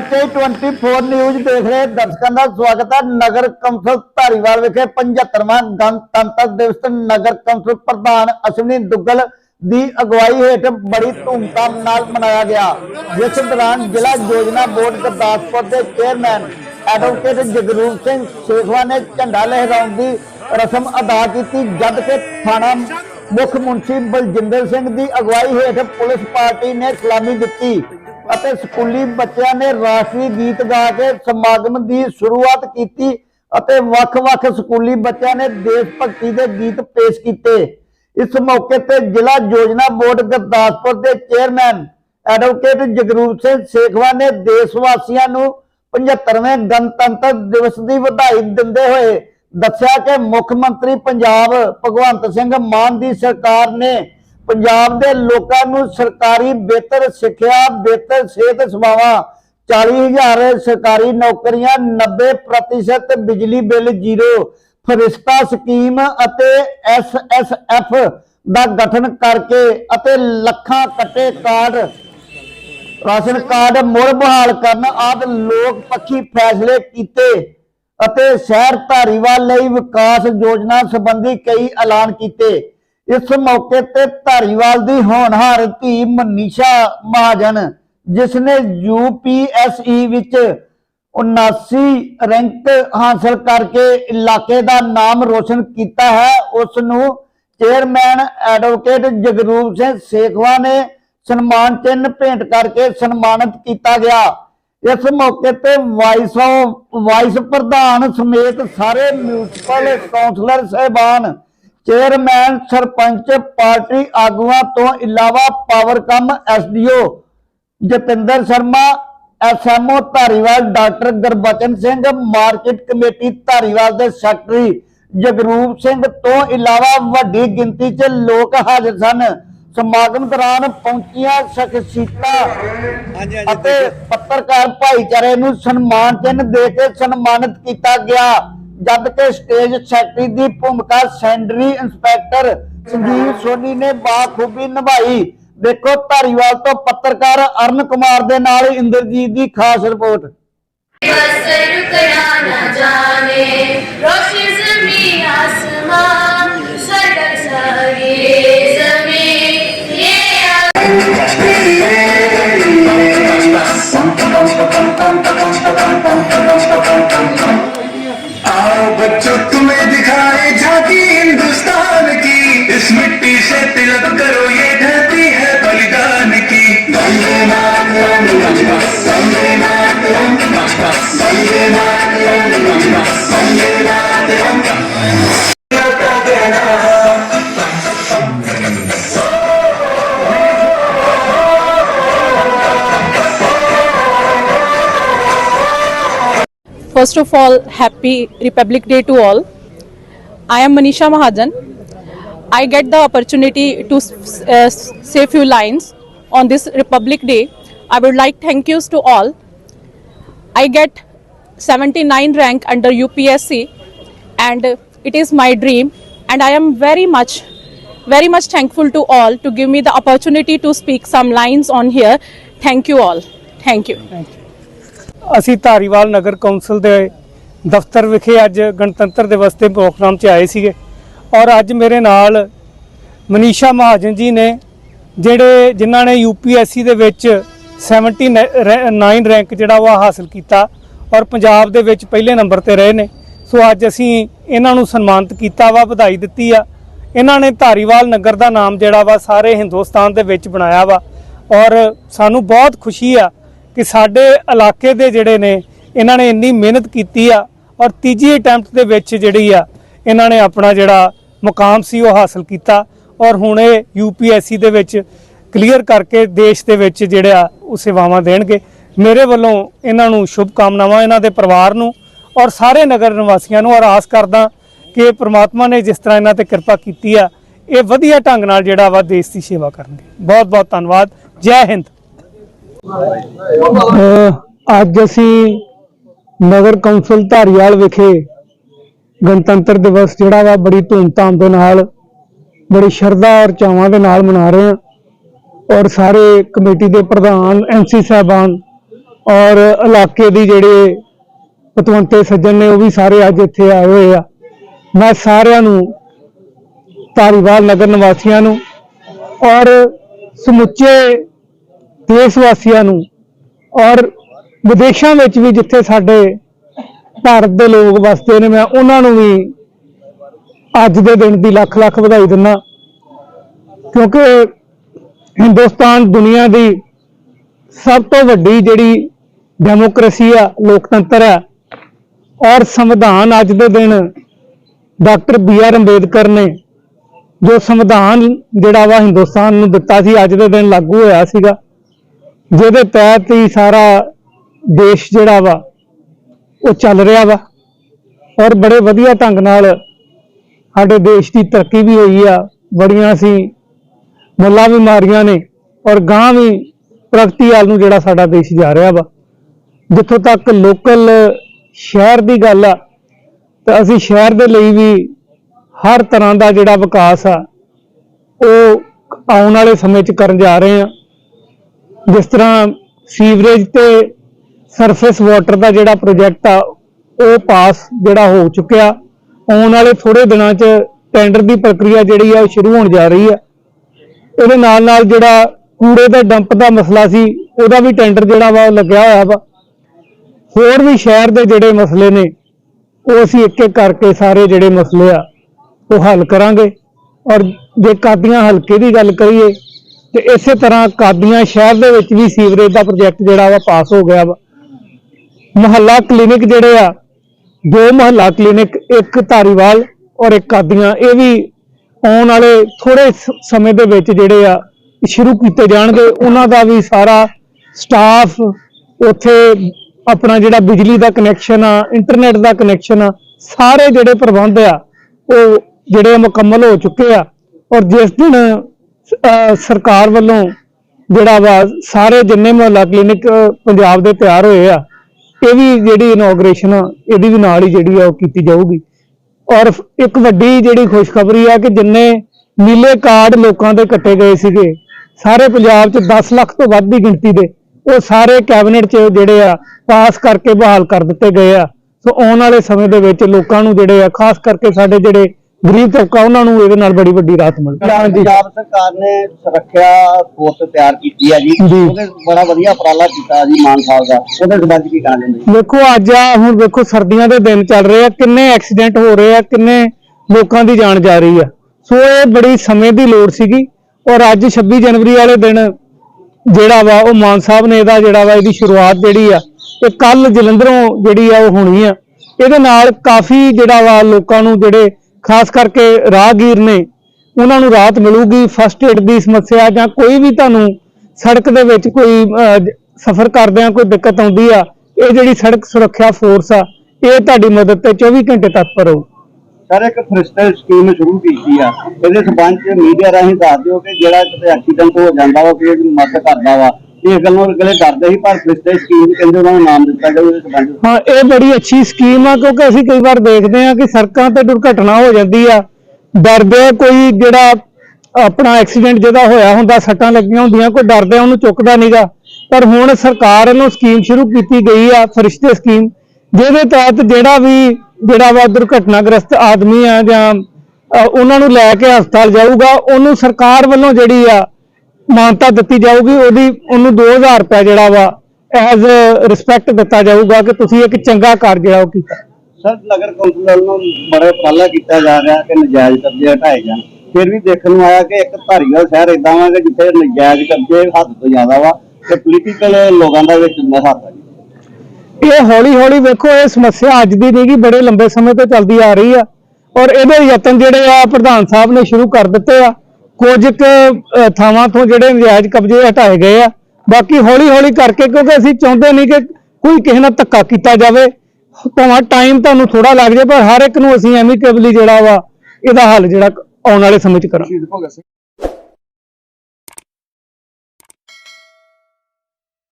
ਐਚਆਈ 24 news ਦੇਖ ਰਹੇ ਦਰਸ਼ਕਾਂ ਦਾ ਸਵਾਗਤ ਹੈ ਨਗਰ ਕੌਂਸਲ ਧਾਰੀਵਾਲ ਵਿਖੇ 75ਵਾਂ ਗਣਤੰਤਰ ਦਿਵਸ ਨਗਰ ਕੌਂਸਲ ਪ੍ਰਧਾਨ ਅਸ਼ਵਨੀ ਦੁੱਗਲ ਦੀ ਅਗਵਾਈ ਹੇਠ ਬੜੀ ਧੂਮਧਾਮ ਨਾਲ ਮਨਾਇਆ ਗਿਆ। ਜਿਸ ਦੌਰਾਨ ਜ਼ਿਲ੍ਹਾ ਯੋਜਨਾ ਬੋਰਡ ਗੁਰਦਾਸਪੁਰ ਦੇ ਚੇਅਰਮੈਨ ਐਡਵੋਕੇਟ ਜਗਰੂਪ ਸਿੰਘ ਸੇਖਵਾ ਨੇ ਝੰਡਾ ਲਹਿਰਾਉਣ ਦੀ ਰਸਮ ਅਦਾ ਕੀਤੀ, ਜਦ ਕਿ ਥਾਣਾ ਮੁੱਖ ਮੁਨਸ਼ੀ ਬਲਜਿੰਦਰ ਸਿੰਘ ਦੀ ਅਗਵਾਈ ਹੇਠ ਪੁਲਿਸ ਪਾਰਟੀ ਨੇ ਸਲਾਮੀ ਦਿੱਤੀ। ਅਤੇ ਸਕੂਲੀ ਬੱਚਿਆਂ ਨੇ ਰਾਸ਼ਟਰੀ ਗੀਤ ਗਾ ਕੇ ਸਮਾਗਮ ਦੀ ਸ਼ੁਰੂਆਤ ਕੀਤੀ ਅਤੇ ਵੱਖ-ਵੱਖ ਸਕੂਲੀ ਬੱਚਿਆਂ ਨੇ ਦੇਸ਼ ਭਗਤੀ ਦੇ ਗੀਤ ਪੇਸ਼ ਕੀਤੇ। ਇਸ ਮੌਕੇ ਤੇ ਜ਼ਿਲ੍ਹਾ ਯੋਜਨਾ ਬੋਰਡ ਗੁਰਦਾਸਪੁਰ ਦੇ ਚੇਅਰਮੈਨ ਐਡਵੋਕੇਟ ਜਗਰੂਪ ਸਿੰਘ ਸੇਖਵਾ ਨੇ ਦੇਸ਼ ਵਾਸੀਆਂ ਨੂੰ 75ਵੇਂ ਗਣਤੰਤਰ ਦਿਵਸ ਦੀ ਵਧਾਈ ਦਿੰਦੇ ਹੋਏ ਦੱਸਿਆ ਕਿ ਮੁੱਖ ਮੰਤਰੀ ਪੰਜਾਬ ਭਗਵੰਤ ਸਿੰਘ ਮਾਨ ਦੀ ਸਰਕਾਰ ਨੇ ਪੰਜਾਬ ਦੇ ਲੋਕਾਂ ਨੂੰ ਸਰਕਾਰੀ ਬਿਹਤਰ ਸਿੱਖਿਆ, ਬਿਹਤਰ ਸਿਹਤ ਸੇਵਾਵਾਂ 40000 ਸਰਕਾਰੀ ਨੌਕਰੀਆਂ 90% ਬਿਜਲੀ ਬਿੱਲ ਜ਼ੀਰੋ, ਫਰਿਸ਼ਤਾ ਸਕੀਮ ਅਤੇ ਐਸਐਸਐਫ ਦਾ ਗਠਨ ਕਰਕੇ ਅਤੇ ਲੱਖਾਂ ਕੱਟੇ ਕਾਰਡ, ਰਾਸ਼ਨ ਕਾਰਡ ਮੁੜ ਬਹਾਲ ਕਰਨ ਆਦਿ ਲੋਕ ਪੱਖੀ ਫੈਸਲੇ ਕੀਤੇ ਅਤੇ ਸ਼ਹਿਰ ਧਾਰੀਵਾਲ ਲਈ ਵਿਕਾਸ ਯੋਜਨਾ ਸੰਬੰਧੀ ਕਈ ਐਲਾਨ ਕੀਤੇ। ਇਸ ਮੌਕੇ ਤੇ ਧਾਰੀਵਾਲ ਦੀ ਹੋਣਹਾਰ ਧੀ ਮਨੀਸ਼ਾ ਮਹਾਜਨ ਜਿਸ ਨੇ ਯੂਪੀਐਸਈ ਵਿੱਚ 79 ਰੈਂਕ ਹਾਸਲ ਕਰਕੇ ਇਲਾਕੇ ਦਾ ਨਾਮ ਰੋਸ਼ਨ ਕੀਤਾ ਹੈ ਉਸ ਨੂੰ ਚੇਅਰਮੈਨ ਐਡਵੋਕੇਟ ਜਗਰੂਪ ਸਿੰਘ ਸੇਖਵਾ ਨੇ ਸਨਮਾਨ ਚਿੰਨ੍ਹ ਭੇਂਟ ਕਰਕੇ ਸਨਮਾਨਿਤ ਕੀਤਾ ਗਿਆ। ਇਸ ਮੌਕੇ ਤੇ ਵਾਈਸ ਵਾਈਸ ਪ੍ਰਧਾਨ ਸਮੇਤ ਸਾਰੇ ਮਿਊਨਿਸਪਲ ਕਾਉਂਸਲਰ ਸਹਿਬਾਨ ਚੇਅਰਮੈਨ ਸਰਪੰਚ ਪਾਰਟੀ ਆਗੂਆਂ ਤੋਂ ਇਲਾਵਾ Powercom SDO Jatinder Sharma SMO Dhariwal doctor Gurbachan Singh market committee Dhariwal ਦੇ ਸੈਕਟਰੀ ਜਗਰੂਪ ਸਿੰਘ ਤੋਂ ਇਲਾਵਾ ਵੱਡੀ ਗਿਣਤੀ 'ਚ ਲੋਕ ਹਾਜ਼ਰ ਸਨ। ਸਮਾਗਮ ਦੌਰਾਨ ਪਹੁੰਚੀਆਂ ਸ਼ਖਸੀਅਤਾਂ ਅਤੇ ਪੱਤਰਕਾਰ ਭਾਈਚਾਰੇ ਨੂੰ ਸਨਮਾਨ ਚਿੰਨ੍ਹ ਦੇ ਕੇ ਸਨਮਾਨਿਤ ਕੀਤਾ ਗਿਆ। ਜਦਕਿ ਸਟੇਜ ਸੈਕਟਰੀ ਦੀ ਭੂਮਿਕਾ ਸੈਂਡਰੀ ਇੰਸਪੈਕਟਰ ਸੰਜੀਵ ਸੋਨੀ ਨੇ ਬਾਖੂਬੀ ਨਿਭਾਈ। ਦੇਖੋ ਧਾਰੀਵਾਲ ਤੋਂ ਪੱਤਰਕਾਰ ਅਰਨ ਕੁਮਾਰ ਦੇ ਨਾਲ ਇੰਦਰਜੀਤ ਦੀ ਖਾਸ report. First of all, happy Republic Day to all. I am Manisha Mahajan. I get the opportunity to uh, say few lines on this Republic Day. I would like thank yous to all. I get 79 rank under UPSC and it is my dream and I am very much very much thankful to all to give me the opportunity to speak some lines on here. Thank you all. Thank you. ਅਸੀਂ ਧਾਰੀਵਾਲ ਨਗਰ council ਦੇ ਦਫ਼ਤਰ ਵਿਖੇ ਅੱਜ ਗਣਤੰਤਰ ਦਿਵਸ ਦੇ programme 'ਚ ਆਏ ਸੀਗੇ। ਔਰ ਅੱਜ ਮੇਰੇ ਨਾਲ ਮਨੀਸ਼ਾ ਮਹਾਜਨ ਜੀ ਨੇ, ਜਿਹੜੇ ਜਿਨ੍ਹਾਂ ਨੇ ਯੂਪੀਐਸਸੀ ਦੇ ਵਿੱਚ 79 ਰੈਂਕ ਜਿਹੜਾ ਉਹ ਹਾਸਲ ਕੀਤਾ ਔਰ ਪੰਜਾਬ ਦੇ ਵਿੱਚ ਪਹਿਲੇ ਨੰਬਰ ਤੇ ਰਹੇ ਨੇ। ਸੋ ਅੱਜ ਅਸੀਂ ਇਹਨਾਂ ਨੂੰ ਸਨਮਾਨਿਤ ਕੀਤਾ ਵਾ, ਵਧਾਈ ਦਿੱਤੀ ਆ। ਇਹਨਾਂ ਨੇ ਧਾਰੀਵਾਲ ਨਗਰ ਦਾ ਨਾਮ ਜਿਹੜਾ ਵਾ, ਸਾਰੇ ਹਿੰਦੁਸਤਾਨ ਦੇ ਵਿੱਚ ਬਣਾਇਆ ਵਾ। ਔਰ ਸਾਨੂੰ ਬਹੁਤ ਖੁਸ਼ੀ ਆ ਕਿ ਸਾਡੇ ਇਲਾਕੇ ਦੇ ਜਿਹੜੇ ਨੇ, ਇਹਨਾਂ ਨੇ ਇੰਨੀ ਮਿਹਨਤ ਕੀਤੀ ਆ ਔਰ ਤੀਜੀ ਅਟੈਂਪਟ ਦੇ ਵਿੱਚ ਜਿਹੜੀ ਆ, ਇਹਨਾਂ ਨੇ ਆਪਣਾ ਜਿਹੜਾ ਮੁਕਾਮ ਸੀ ਉਹ ਹਾਸਲ ਕੀਤਾ ਔਰ ਹੁਣ ਇਹ ਯੂਪੀਐਸਸੀ ਦੇ ਵਿੱਚ ਕਲੀਅਰ ਕਰਕੇ ਦੇਸ਼ ਦੇ ਵਿੱਚ ਜਿਹੜਾ ਉਹ ਸੇਵਾਵਾਂ ਦੇਣਗੇ। ਮੇਰੇ ਵੱਲੋਂ ਇਹਨਾਂ ਨੂੰ ਸ਼ੁਭ ਕਾਮਨਾਵਾਂ ਇਹਨਾਂ ਦੇ ਪਰਿਵਾਰ ਨੂੰ ਔਰ ਸਾਰੇ ਨਗਰ ਨਿਵਾਸੀਆਂ ਨੂੰ ਔਰ ਆਸ ਕਰਦਾ ਕਿ ਪ੍ਰਮਾਤਮਾ ਨੇ ਜਿਸ ਤਰ੍ਹਾਂ ਇਹਨਾਂ ਤੇ ਕਿਰਪਾ ਕੀਤੀ ਆ, ਇਹ ਵਧੀਆ ਢੰਗ ਨਾਲ ਜਿਹੜਾ ਵਾ ਦੇਸ਼ ਦੀ ਸੇਵਾ ਕਰਨਗੇ। ਬਹੁਤ ਬਹੁਤ ਧੰਨਵਾਦ। ਜੈ ਹਿੰਦ। ਅੱਜ ਅਸੀਂ ਨਗਰ ਕੌਂਸਲ ਧਾਰੀਵਾਲ ਵਿਖੇ ਗਣਤੰਤਰ ਦਿਵਸ ਜਿਹੜਾ ਵਾ ਬੜੀ ਧੂਮਧਾਮ ਦੇ ਨਾਲ, ਬੜੀ ਸ਼ਰਧਾ ਔਰ ਚਾਵਾਂ ਦੇ ਨਾਲ ਮਨਾ ਰਹੇ ਹਾਂ ਔਰ ਸਾਰੇ ਕਮੇਟੀ ਦੇ ਪ੍ਰਧਾਨ ਐਮਸੀ ਸਾਹਿਬਾਨ ਔਰ ਇਲਾਕੇ ਦੀ ਜਿਹੜੇ ਪਤਵੰਤੇ ਸੱਜਣ ਨੇ ਉਹ ਵੀ ਸਾਰੇ ਅੱਜ ਇੱਥੇ ਆਏ ਹੋਏ ਆ। ਮੈਂ ਸਾਰਿਆਂ ਨੂੰ, ਧਾਰੀਵਾਲ ਨਗਰ ਨਿਵਾਸੀਆਂ ਨੂੰ ਔਰ ਸਮੁੱਚੇ ਦੇਸ਼ ਵਾਸੀਆਂ ਨੂੰ ਔਰ ਵਿਦੇਸ਼ਾਂ ਵਿੱਚ ਵੀ ਜਿੱਥੇ ਸਾਡੇ ਭਾਰਤ ਦੇ ਲੋਕ ਵਸਦੇ ਨੇ, ਮੈਂ ਉਹਨਾਂ ਨੂੰ ਵੀ ਅੱਜ ਦੇ ਦਿਨ ਦੀ ਲੱਖ ਲੱਖ ਵਧਾਈ ਦਿੰਦਾ। ਕਿਉਂਕਿ ਹਿੰਦੁਸਤਾਨ ਦੁਨੀਆ ਦੀ ਸਭ ਤੋਂ ਵੱਡੀ ਜਿਹੜੀ ਡੈਮੋਕ੍ਰੇਸੀ ਆ, ਲੋਕਤੰਤਰ ਆ, ਔਰ ਸੰਵਿਧਾਨ ਅੱਜ ਦੇ ਦਿਨ ਡਾਕਟਰ ਬੀ ਆਰ ਅੰਬੇਦਕਰ ਨੇ ਜੋ ਸੰਵਿਧਾਨ ਜਿਹੜਾ ਵਾ ਹਿੰਦੁਸਤਾਨ ਨੂੰ ਦਿੱਤਾ ਸੀ, ਅੱਜ ਦੇ ਦਿਨ ਲਾਗੂ ਹੋਇਆ ਸੀਗਾ। ਜਿਹਦੇ ਤਹਿਤ ਹੀ ਸਾਰਾ ਦੇਸ਼ ਜਿਹੜਾ ਵਾ, ਉਹ ਚੱਲ ਰਿਹਾ ਵਾ। ਔਰ ਬੜੇ ਵਧੀਆ ਢੰਗ ਨਾਲ ਸਾਡੇ ਦੇਸ਼ ਦੀ ਤਰੱਕੀ ਵੀ ਹੋਈ ਆ। ਬੜੀਆਂ ਸੀ ਮੁੱਲਾ ਵੀ ਮਾਰੀਆਂ ਨੇ ਔਰ ਗਾਂ ਵੀ ਪ੍ਰਗਤੀ ਵੱਲ ਨੂੰ ਜਿਹੜਾ ਸਾਡਾ ਦੇਸ਼ ਜਾ ਰਿਹਾ ਵਾ। ਜਿੱਥੋਂ ਤੱਕ ਲੋਕਲ ਸ਼ਹਿਰ ਦੀ ਗੱਲ ਆ, ਤਾਂ ਅਸੀਂ ਸ਼ਹਿਰ ਦੇ ਲਈ ਵੀ ਹਰ ਤਰ੍ਹਾਂ ਦਾ ਜਿਹੜਾ ਵਿਕਾਸ ਆ, ਉਹ ਆਉਣ ਵਾਲੇ ਸਮੇਂ 'ਚ ਕਰਨ ਜਾ ਰਹੇ ਆ। ਜਿਸ ਤਰ੍ਹਾਂ ਸੀਵਰੇਜ ਤੇ ਸਰਫੇਸ ਵਾਟਰ ਦਾ ਜਿਹੜਾ ਪ੍ਰੋਜੈਕਟ ਆ, ਉਹ ਪਾਸ ਜਿਹੜਾ ਹੋ ਚੁੱਕਿਆ। ਆਉਣ ਵਾਲੇ ਥੋੜੇ ਦਿਨਾਂ 'ਚ ਟੈਂਡਰ ਦੀ ਪ੍ਰਕਿਰਿਆ ਜਿਹੜੀ ਆ, ਉਹ ਸ਼ੁਰੂ ਹੋਣ ਜਾ ਰਹੀ ਆ। ਉਹਦੇ ਨਾਲ ਨਾਲ ਜਿਹੜਾ ਕੂੜੇ ਦਾ ਡੰਪ ਦਾ ਮਸਲਾ ਸੀ, ਉਹਦਾ ਵੀ ਟੈਂਡਰ ਜਿਹੜਾ ਵਾ, ਉਹ ਲੱਗਿਆ ਹੋਇਆ ਵਾ। ਹੋਰ ਵੀ ਸ਼ਹਿਰ ਦੇ ਜਿਹੜੇ ਮਸਲੇ ਨੇ, ਉਹ ਅਸੀਂ ਇੱਕ ਇੱਕ ਕਰਕੇ ਸਾਰੇ ਜਿਹੜੇ ਮਸਲੇ ਆ, ਉਹ ਹੱਲ ਕਰਾਂਗੇ। ਔਰ ਜੇ ਕਾਦੀਆਂ ਹਲਕੇ ਦੀ ਗੱਲ ਕਰੀਏ ਤੇ ਇਸੇ ਤਰ੍ਹਾਂ ਕਾਦੀਆਂ ਸ਼ਹਿਰ ਦੇ ਵਿੱਚ ਵੀ ਸੀਵਰੇਜ ਦਾ ਪ੍ਰੋਜੈਕਟ ਜਿਹੜਾ ਵਾ ਪਾਸ ਹੋ ਗਿਆ ਵਾ। ਮੁਹੱਲਾ ਕਲੀਨਿਕ ਜਿਹੜੇ ਆ, ਦੋ ਮੁਹੱਲਾ ਕਲੀਨਿਕ, ਇੱਕ ਧਾਰੀਵਾਲ ਔਰ ਇੱਕ ਕਾਦੀਆਂ, ਇਹ ਵੀ ਆਉਣ ਵਾਲੇ ਥੋੜੇ ਸਮੇਂ ਦੇ ਵਿੱਚ ਜਿਹੜੇ ਆ, ਸ਼ੁਰੂ ਕੀਤੇ ਜਾਣਗੇ। ਉਹਨਾਂ ਦਾ ਵੀ ਸਾਰਾ ਸਟਾਫ ਉੱਥੇ ਆਪਣਾ ਜਿਹੜਾ ਬਿਜਲੀ ਦਾ ਕਨੈਕਸ਼ਨ ਆ, ਇੰਟਰਨੈਟ ਦਾ ਕਨੈਕਸ਼ਨ ਆ, ਸਾਰੇ ਜਿਹੜੇ ਪ੍ਰਬੰਧ ਆ, ਉਹ ਜਿਹੜੇ ਮੁਕੰਮਲ ਹੋ ਚੁੱਕੇ ਆ। ਔਰ ਜਿਸ ਦਿਨ ਸਰਕਾਰ ਵੱਲੋਂ ਜਿਹੜਾ ਵਾ ਸਾਰੇ ਜਿੰਨੇ ਮੁਹੱਲਾ ਕਲੀਨਿਕ ਪੰਜਾਬ ਦੇ ਤਿਆਰ ਹੋਏ ਆ, ਇਹ ਵੀ ਜਿਹੜੀ ਇਨੋਗ੍ਰੇਸ਼ਨ ਇਹਦੀ ਵੀ ਨਾਲ ਹੀ ਜਿਹੜੀ ਆ ਉਹ ਕੀਤੀ ਜਾਊਗੀ। ਔਰ ਇੱਕ ਵੱਡੀ ਜਿਹੜੀ ਖੁਸ਼ਖਬਰੀ ਆ ਕਿ ਜਿੰਨੇ ਨੀਲੇ ਕਾਰਡ ਲੋਕਾਂ ਦੇ ਕੱਟੇ ਗਏ ਸੀਗੇ, ਸਾਰੇ ਪੰਜਾਬ 'ਚ 10 ਲੱਖ ਤੋਂ ਵੱਧ ਦੀ ਗਿਣਤੀ ਦੇ, ਉਹ ਸਾਰੇ ਕੈਬਨਿਟ 'ਚ ਜਿਹੜੇ ਆ, ਪਾਸ ਕਰਕੇ ਬਹਾਲ ਕਰ ਦਿੱਤੇ ਗਏ ਆ। ਸੋ ਆਉਣ ਵਾਲੇ ਸਮੇਂ ਦੇ ਵਿੱਚ ਲੋਕਾਂ ਨੂੰ ਜਿਹੜੇ ਆ, ਖਾਸ ਕਰਕੇ ਸਾਡੇ ਜਿਹੜੇ ਗਰੀਬ ਤਬਕਾ ਉਹਨਾਂ ਨੂੰ ਇਹਦੇ ਨਾਲ ਬੜੀ ਵੱਡੀ ਰਾਹਤ ਮਿਲੇਗੀ ਪੰਜਾਬ ਸਰਕਾਰ ਨੇ ਸੁਰੱਖਿਆ ਫੋਰਸ ਤਿਆਰ ਕੀਤੀ ਹੈ ਜੀ। ਜੀ। ਉਹਦੇ ਬੜਾ ਵਧੀਆ ਉਪਰਾਲਾ ਕੀਤਾ ਜੀ ਮਾਨ ਸਾਹਿਬ ਦਾ। ਉਹਦੇ ਸੰਬੰਧ ਕੀ ਕਹਿਣਾ ਚਾਹੁੰਦੇ ਜੀ? ਵੇਖੋ ਅੱਜ ਆ ਹੁਣ ਵੇਖੋ ਸਰਦੀਆਂ ਦੇ ਦਿਨ ਚੱਲ ਰਹੇ ਆ। ਕਿੰਨੇ ਐਕਸੀਡੈਂਟ ਹੋ ਰਹੇ ਆ ਕਿੰਨੇ ਲੋਕਾਂ ਦੀ ਜਾਨ ਜਾ ਰਹੀ ਆ। ਸੋ ਇਹ ਬੜੀ ਸਮੇਂ ਦੀ ਲੋੜ ਸੀਗੀ ਔਰ ਅੱਜ 26 ਜਨਵਰੀ ਵਾਲੇ ਦਿਨ ਜਿਹੜਾ ਵਾ ਉਹ ਮਾਨ ਸਾਹਿਬ ਨੇ ਇਹਦਾ ਜਿਹੜਾ ਵਾ ਇਹਦੀ ਸ਼ੁਰੂਆਤ ਜਿਹੜੀ ਆ ਇਹ ਕੱਲ ਜਲੰਧਰੋਂ ਜਿਹੜੀ ਆ ਉਹ ਹੋਣੀ ਆ। ਇਹਦੇ ਨਾਲ ਕਾਫੀ ਜਿਹੜਾ ਵਾ ਲੋਕਾਂ ਨੂੰ ਜਿਹੜੇ ਖਾਸ ਕਰਕੇ ਰਾਹਗੀਰ ਨੇ, ਉਹਨਾਂ ਨੂੰ ਰਾਹਤ ਮਿਲੂਗੀ ਫਸਟ ਏਡ ਦੀ ਸਮੱਸਿਆ ਜਾਂ ਕੋਈ ਵੀ ਤੁਹਾਨੂੰ ਸੜਕ ਦੇ ਵਿੱਚ ਕੋਈ ਸਫ਼ਰ ਕਰਦਿਆਂ ਕੋਈ ਦਿੱਕਤ ਆਉਂਦੀ ਆ, ਇਹ ਜਿਹੜੀ ਸੜਕ ਸੁਰੱਖਿਆ ਫੋਰਸ ਆ, ਇਹ ਤੁਹਾਡੀ ਮਦਦ ਤੇ 24 ਘੰਟੇ ਤੱਕ ਰਹੂ। ਸਰ, ਇੱਕ ਫਰਿਸਟਲ ਸਕੀਮ ਸ਼ੁਰੂ ਕੀਤੀ ਆ। ਇਹਦੇ ਸੰਬੰਧ ਚ ਮੀਡੀਆ ਰਾਹੀਂ ਦੱਸ ਦਿਓ ਕਿ ਜਿਹੜਾ ਕਿਤੇ ਐਕਸੀਡੈਂਟ ਹੋ ਜਾਂਦਾ ਵਾ, ਕਿ ਮਦਦ ਕਰਦਾ ਵਾ। ਇਸ ਗੱਲੋਂ ਅਗਲੇ ਡਰਦੇ ਸੀ, ਪਰ ਫਰਿਸਟਲ ਸਕੀਮ ਕਹਿੰਦੇ ਉਹਨਾਂ ਨੂੰ ਨਾਮ ਦਿੱਤਾ ਜਾਊ ਇਹਦੇ ਸੰਬੰਧ ਹਾਂ, ਇਹ ਬੜੀ ਅੱਛੀ ਸਕੀਮ ਆ, ਕਿਉਂਕਿ ਅਸੀਂ ਕਈ ਵਾਰ ਦੇਖਦੇ ਆ ਕਿ ਸੜਕਾਂ ਤੇ ਦੁਰਘਟਨਾ ਹੋ ਜਾਂਦੀ ਆ। ਡਰਦੇ ਕੋਈ ਜਿਹੜਾ ਆਪਣਾ ਐਕਸੀਡੈਂਟ ਜਿਹਦਾ ਹੋਇਆ ਹੁੰਦਾ, ਸੱਟਾਂ ਲੱਗੀਆਂ ਹੁੰਦੀਆਂ, ਕੋਈ ਡਰਦੇ ਉਹਨੂੰ ਚੁੱਕਦਾ ਨਹੀਂਗਾ ਪਰ ਹੁਣ ਸਰਕਾਰ ਵੱਲੋਂ ਸਕੀਮ ਸ਼ੁਰੂ ਕੀਤੀ ਗਈ ਆ, ਫਰਿਸ਼ਤੇ ਸਕੀਮ, ਜਿਹਦੇ ਤਹਿਤ ਜਿਹੜਾ ਵੀ, ਜਿਹੜਾ ਵਾ ਦੁਰਘਟਨਾਗ੍ਰਸਤ ਆਦਮੀ ਆ ਜਾਂ ਉਹਨਾਂ ਨੂੰ ਲੈ ਕੇ ਹਸਪਤਾਲ ਜਾਊਗਾ, ਉਹਨੂੰ ਸਰਕਾਰ ਵੱਲੋਂ ਜਿਹੜੀ ਆ ਮਾਨਤਾ ਦਿੱਤੀ ਜਾਊਗੀ ਉਹਦੀ ਉਹਨੂੰ 2000 ਰੁਪਏ ਜਿਹੜਾ ਵਾ ਐਜ਼ ਰਿਸਪੈਕਟ ਦਿੱਤਾ ਜਾਊਗਾ ਕਿ ਤੁਸੀਂ ਇੱਕ ਚੰਗਾ ਕਾਰਜ ਜਿਹੜਾ ਉਹ ਕੀਤਾ। ਸਰ ਨਗਰ ਕੌਂਸਲ ਵੱਲੋਂ ਬੜਾ ਉਪਰਾਲਾ ਕੀਤਾ ਜਾ ਰਿਹਾ ਕਿ ਨਜਾਇਜ਼ ਕਬਜ਼ੇ ਹਟਾਏ ਜਾਣ। ਫਿਰ ਵੀ ਦੇਖਣ ਨੂੰ ਆਇਆ ਕਿ ਇੱਕ ਧਾਰੀਵਾਲ ਸ਼ਹਿਰ ਇਦਾਂ ਵਾ ਕਿ ਜਿੱਥੇ ਨਜਾਇਜ਼ ਕਬਜ਼ੇ ਹੱਦ ਤੋਂ ਜ਼ਿਆਦਾ ਵਾ ਤੇ ਪੋਲੀਟੀਕਲ ਲੋਕਾਂ ਦਾ ਵਿੱਚ ਹੁੰਦਾ ਹੱਥ ਆ ਇਹ ਹੌਲੀ ਹੌਲੀ ਵੇਖੋ ਇਹ ਸਮੱਸਿਆ ਅੱਜ ਦੀ ਨਹੀਂ ਗੀ ਬੜੇ ਲੰਬੇ ਸਮੇਂ ਤੋਂ ਚੱਲਦੀ ਆ ਰਹੀ ਆ। ਔਰ ਇਹਦੇ ਯਤਨ ਜਿਹੜੇ ਆ ਪ੍ਰਧਾਨ ਸਾਹਿਬ ਨੇ ਸ਼ੁਰੂ ਕਰ ਦਿੱਤੇ ਆ। ਕੁਝ ਕੁ, ਥਾਵਾਂ ਤੋਂ ਜਿਹੜੇ ਨਜਾਇਜ਼ ਕਬਜ਼ੇ ਹਟਾਏ ਗਏ ਆ। ਬਾਕੀ ਹੌਲੀ ਹੌਲੀ ਕਰਕੇ ਕਿਉਂਕਿ ਅਸੀਂ ਚਾਹੁੰਦੇ ਨਹੀਂ ਕਿ ਕੋਈ ਕਿਸੇ ਨਾਲ ਧੱਕਾ ਕੀਤਾ ਜਾਵੇ। ਭਾਵੇਂ ਟਾਈਮ ਤੁਹਾਨੂੰ ਥੋੜਾ ਲੱਗ ਜਾਏ ਪਰ ਹਰ ਇੱਕ ਨੂੰ ਅਸੀਂ ਐਮੀਕੇਬਲੀ ਜਿਹੜਾ ਵਾ ਇਹਦਾ ਹੱਲ ਜਿਹੜਾ ਆਉਣ ਵਾਲੇ ਸਮੇਂ 'ਚ ਕਰਾਂਗੇ।